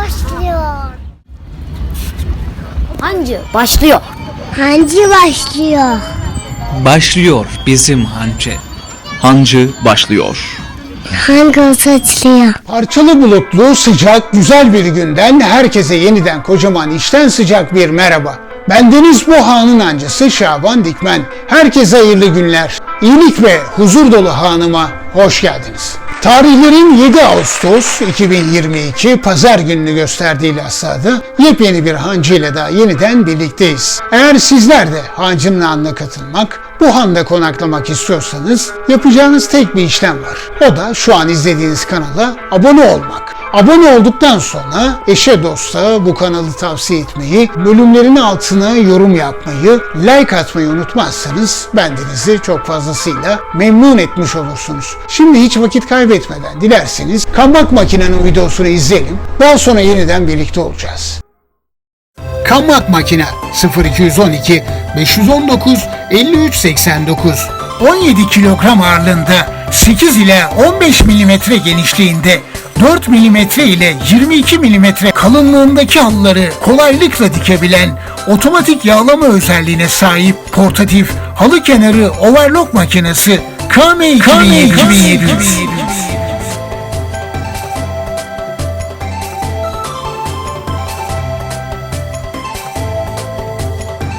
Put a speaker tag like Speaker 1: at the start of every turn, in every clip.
Speaker 1: başlıyor.
Speaker 2: Hancı başlıyor.
Speaker 1: Hancı başlıyor.
Speaker 3: Başlıyor bizim hancı. Hancı başlıyor.
Speaker 1: Hangi saçlıyor?
Speaker 4: Parçalı bulutlu, sıcak, güzel bir günden herkese yeniden kocaman içten sıcak bir merhaba. Ben Deniz Boha'nın ancısı Şaban Dikmen. Herkese hayırlı günler. İyilik ve huzur dolu hanıma hoş geldiniz. Tarihlerin 7 Ağustos 2022 Pazar gününü gösterdiği Lasa'da yepyeni bir hancı ile daha yeniden birlikteyiz. Eğer sizler de hancının anına katılmak, bu handa konaklamak istiyorsanız yapacağınız tek bir işlem var. O da şu an izlediğiniz kanala abone olmak. Abone olduktan sonra eşe dosta bu kanalı tavsiye etmeyi, bölümlerin altına yorum yapmayı, like atmayı unutmazsanız bendenizi çok fazlasıyla memnun etmiş olursunuz. Şimdi hiç vakit kaybetmeden dilerseniz Kambak Makine'nin videosunu izleyelim. Daha sonra yeniden birlikte olacağız. Kammak Makine 0212 519 5389 17 kilogram ağırlığında 8 ile 15 milimetre genişliğinde 4 milimetre ile 22 milimetre kalınlığındaki halıları kolaylıkla dikebilen otomatik yağlama özelliğine sahip portatif halı kenarı overlock makinesi KM 2700.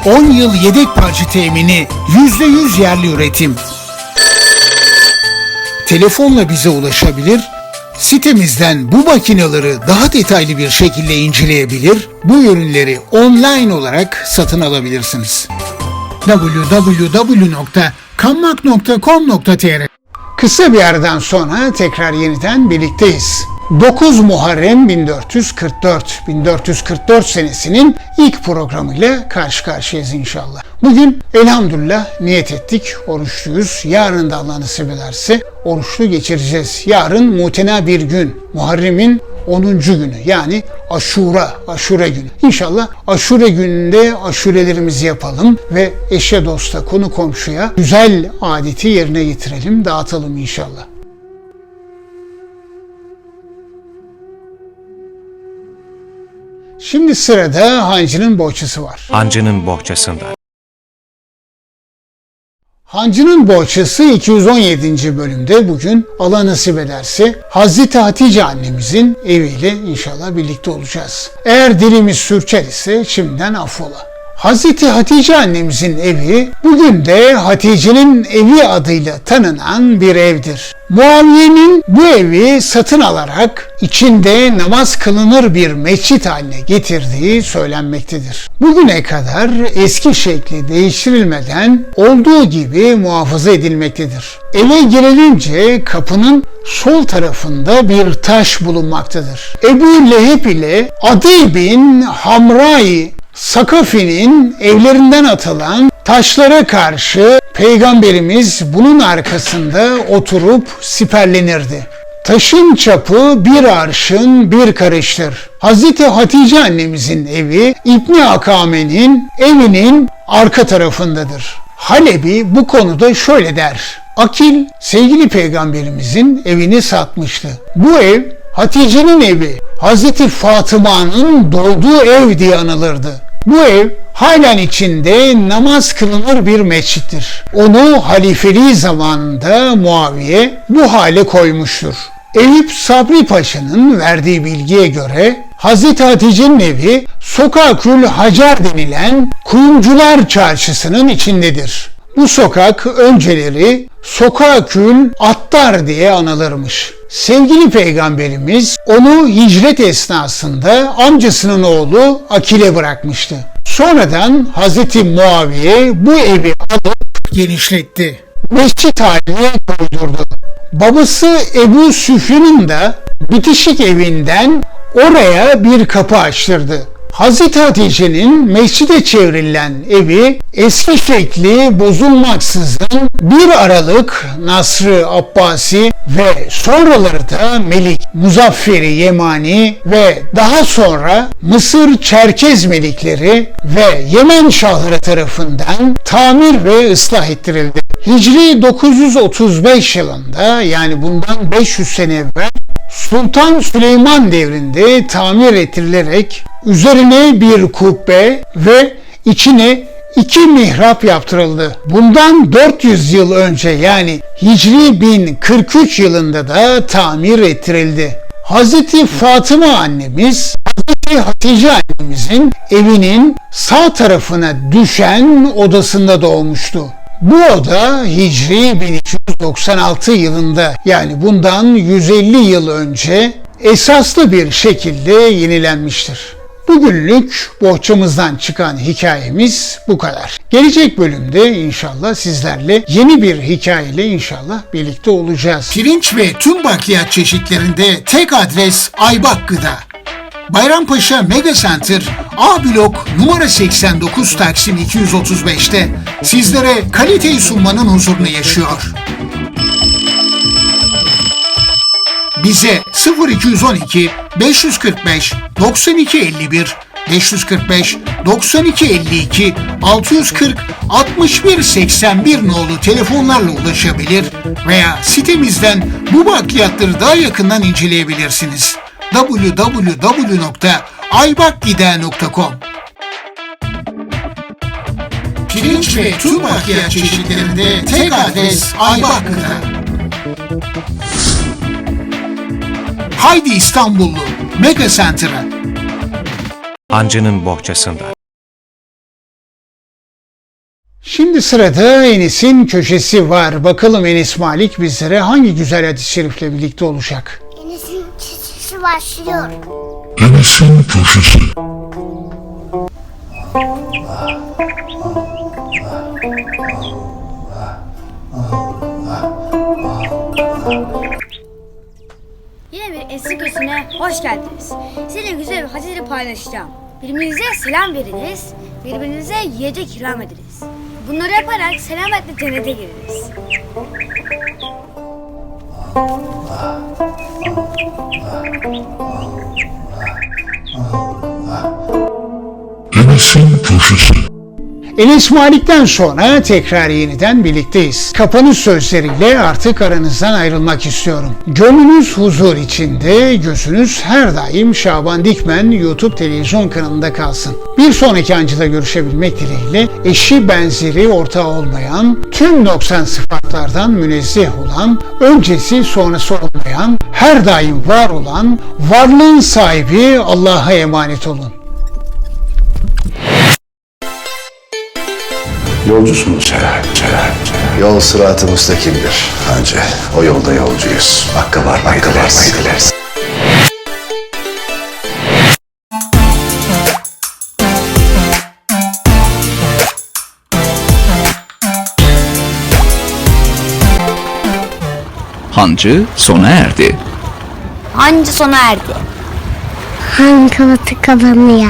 Speaker 4: 10 yıl yedek parça temini, %100 yerli üretim. Telefonla bize ulaşabilir, sitemizden bu makineleri daha detaylı bir şekilde inceleyebilir, bu ürünleri online olarak satın alabilirsiniz. www.kammak.com.tr Kısa bir aradan sonra tekrar yeniden birlikteyiz. 9 Muharrem 1444 1444 senesinin ilk programıyla karşı karşıyayız inşallah. Bugün elhamdülillah niyet ettik. Oruçluyuz. Yarın da Allah nasip ederse oruçlu geçireceğiz. Yarın mutena bir gün. Muharrem'in 10. günü yani aşura, aşure günü. İnşallah aşure gününde aşurelerimizi yapalım ve eşe dosta, konu komşuya güzel adeti yerine getirelim, dağıtalım inşallah. Şimdi sırada hancının bohçası var.
Speaker 5: Hancının bohçasında.
Speaker 4: Hancının bohçası 217. bölümde bugün Allah nasip ederse Hazreti Hatice annemizin eviyle inşallah birlikte olacağız. Eğer dilimiz sürçer ise şimdiden affola. Hazreti Hatice annemizin evi bugün de Hatice'nin evi adıyla tanınan bir evdir. Muaviye'nin bu evi satın alarak içinde namaz kılınır bir mescit haline getirdiği söylenmektedir. Bugüne kadar eski şekli değiştirilmeden olduğu gibi muhafaza edilmektedir. Eve girilince kapının sol tarafında bir taş bulunmaktadır. Ebu Leheb ile Adi bin Hamrai Sakafi'nin evlerinden atılan taşlara karşı Peygamberimiz bunun arkasında oturup siperlenirdi. Taşın çapı bir arşın bir karıştır. Hazreti Hatice annemizin evi İbni Akame'nin evinin arka tarafındadır. Halebi bu konuda şöyle der. Akil sevgili peygamberimizin evini satmıştı. Bu ev Hatice'nin evi, Hazreti Fatıma'nın doğduğu ev diye anılırdı. Bu ev halen içinde namaz kılınır bir mescittir. Onu halifeliği zamanında Muaviye bu hale koymuştur. Eyüp Sabri Paşa'nın verdiği bilgiye göre Hazreti Hatice'nin evi Sokakül Hacer denilen kuyumcular çarşısının içindedir. Bu sokak önceleri Sokakül Attar diye anılırmış. Sevgili peygamberimiz onu hicret esnasında amcasının oğlu Akil'e bırakmıştı. Sonradan Hazreti Muaviye bu evi alıp genişletti. Mescit haline koydurdu. Babası Ebu Süfyan'ın da bitişik evinden oraya bir kapı açtırdı. Hazreti Hatice'nin mescide çevrilen evi eski şekli bozulmaksızın 1 Aralık Nasrı Abbasi ve sonraları da Melik Muzafferi Yemani ve daha sonra Mısır Çerkez Melikleri ve Yemen Şahları tarafından tamir ve ıslah ettirildi. Hicri 935 yılında yani bundan 500 sene evvel Sultan Süleyman devrinde tamir ettirilerek üzerine bir kubbe ve içine iki mihrap yaptırıldı. Bundan 400 yıl önce yani Hicri 1043 yılında da tamir ettirildi. Hazreti Fatıma annemiz Hazreti Hatice annemizin evinin sağ tarafına düşen odasında doğmuştu. Bu oda Hicri 1396 yılında yani bundan 150 yıl önce esaslı bir şekilde yenilenmiştir. Bugünlük bohçamızdan çıkan hikayemiz bu kadar. Gelecek bölümde inşallah sizlerle yeni bir hikayeyle inşallah birlikte olacağız. Pirinç ve tüm bakliyat çeşitlerinde tek adres Aybak Gıda. Bayrampaşa Mega Center A blok numara 89 Taksim 235'te sizlere kaliteyi sunmanın huzurunu yaşıyor. Bize 0212 545 9251 545 9252 640 61 81 nolu telefonlarla ulaşabilir veya sitemizden bu bakliyatları daha yakından inceleyebilirsiniz. www.aybakgida.com Pirinç ve tüm bakliyat çeşitlerinde tek adres Aybak Gıda. Haydi İstanbullu Mega Center'a.
Speaker 2: Hancı'nın bohçasında.
Speaker 4: Şimdi sırada Enis'in köşesi var. Bakalım Enis Malik bizlere hangi güzel hadis-i şerifle birlikte olacak?
Speaker 1: Enes'in çizgisi başlıyor.
Speaker 5: Enes'in köşesi.
Speaker 6: Yine bir eski köşesine hoş geldiniz. Sizinle güzel bir hadisleri paylaşacağım. Birbirinize selam veriniz, birbirinize yiyecek ikram ediniz. Bunları yaparak selametle cennete giriniz.
Speaker 5: Enes'in köşesi.
Speaker 4: Enes Malik'ten sonra tekrar yeniden birlikteyiz. Kapanış sözleriyle artık aranızdan ayrılmak istiyorum. Gönlünüz huzur içinde, gözünüz her daim Şaban Dikmen YouTube televizyon kanalında kalsın. Bir sonraki ancıda görüşebilmek dileğiyle eşi benzeri ortağı olmayan, tüm noksan sıfatlardan münezzeh olan, öncesi sonrası olmayan, her daim var olan, varlığın sahibi Allah'a emanet olun.
Speaker 7: Yolcusunuz herhalde. Yol sıratı müstakimdir. Anca o yolda yolcuyuz. Hakkı var, hakkı var, dileriz.
Speaker 3: Hancı sona erdi.
Speaker 6: Hancı sona erdi.
Speaker 1: Hangi kalanı kalanıya?